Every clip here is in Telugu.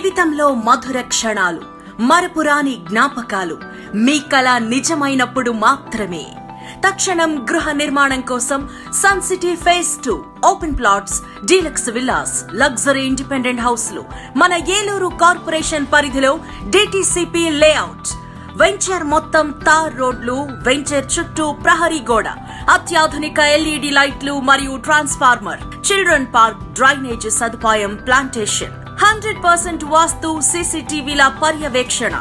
జీవితంలో మధుర క్షణాలు మరపురాని జ్ఞాపకాలు మీ కళ నిజమైనప్పుడు మాత్రమే. తక్షణం గృహ నిర్మాణం కోసం Sun City phase two open plots deluxe villas luxury independent హౌస్లు మన ఏలూరు కార్పొరేషన్ పరిధిలో డిటిసిపి లేఅవుట్ వెంచర్ మొత్తం తార్ రోడ్లు వెంచర్ చుట్టూ ప్రహరీ గోడ అత్యాధునిక ఎల్ఈడి లైట్లు మరియు ట్రాన్స్ఫార్మర్ చిల్డ్రన్ పార్క్ డ్రైనేజ్ సదుపాయం ప్లాంటేషన్ హండ్రెడ్ పర్సెంట్ వాస్తు సీసీటీవీల పర్యవేక్షణ.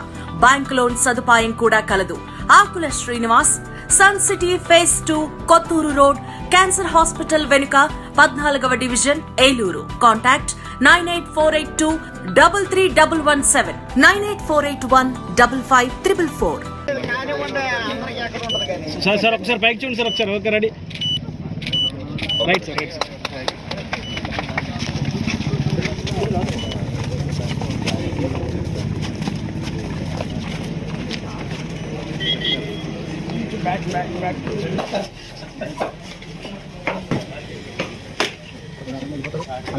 బ్యాంక్ లోన్ సదుపాయం కూడా కలదు. Akula Srinivas Sun City phase two Kothuru road cancer hospital వెనుక పద్నాలుగవ division Eluru. Contact nine eight four eight two double three double one seven nine eight four eight one double five triple four. Sir sir ఒకసారి పైకి చూడండి సార్ ఒకసారి okay ready. Right sir right sir.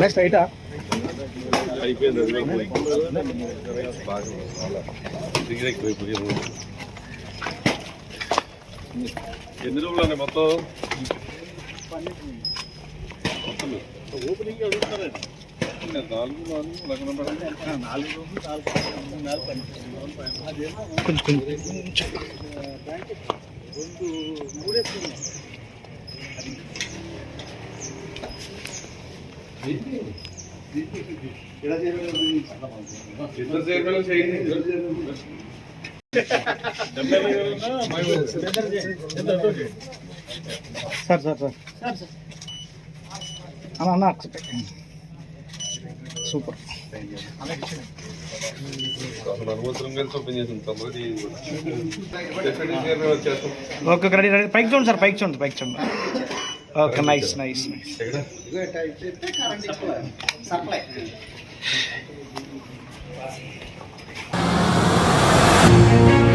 Next రైటా అయిపోయింది అది కూడా పోయి. బాగా అలా. దగ్గర ఎక్కువైపోయి రోజు. ఎన్ని రూపాయలు మొత్తం ఓపెనింగ్ అడుగుతారండి కొంచెం కొంచెం ఇద్దరు చైర్మన్ చేయండి సార్ సార్ సార్ అన్న అన్న సూపర్. Okay ready ready. పైకి చూడండి సార్ పైకి చూడండి పైకి చూడండి. Okay nice nice nice. Thank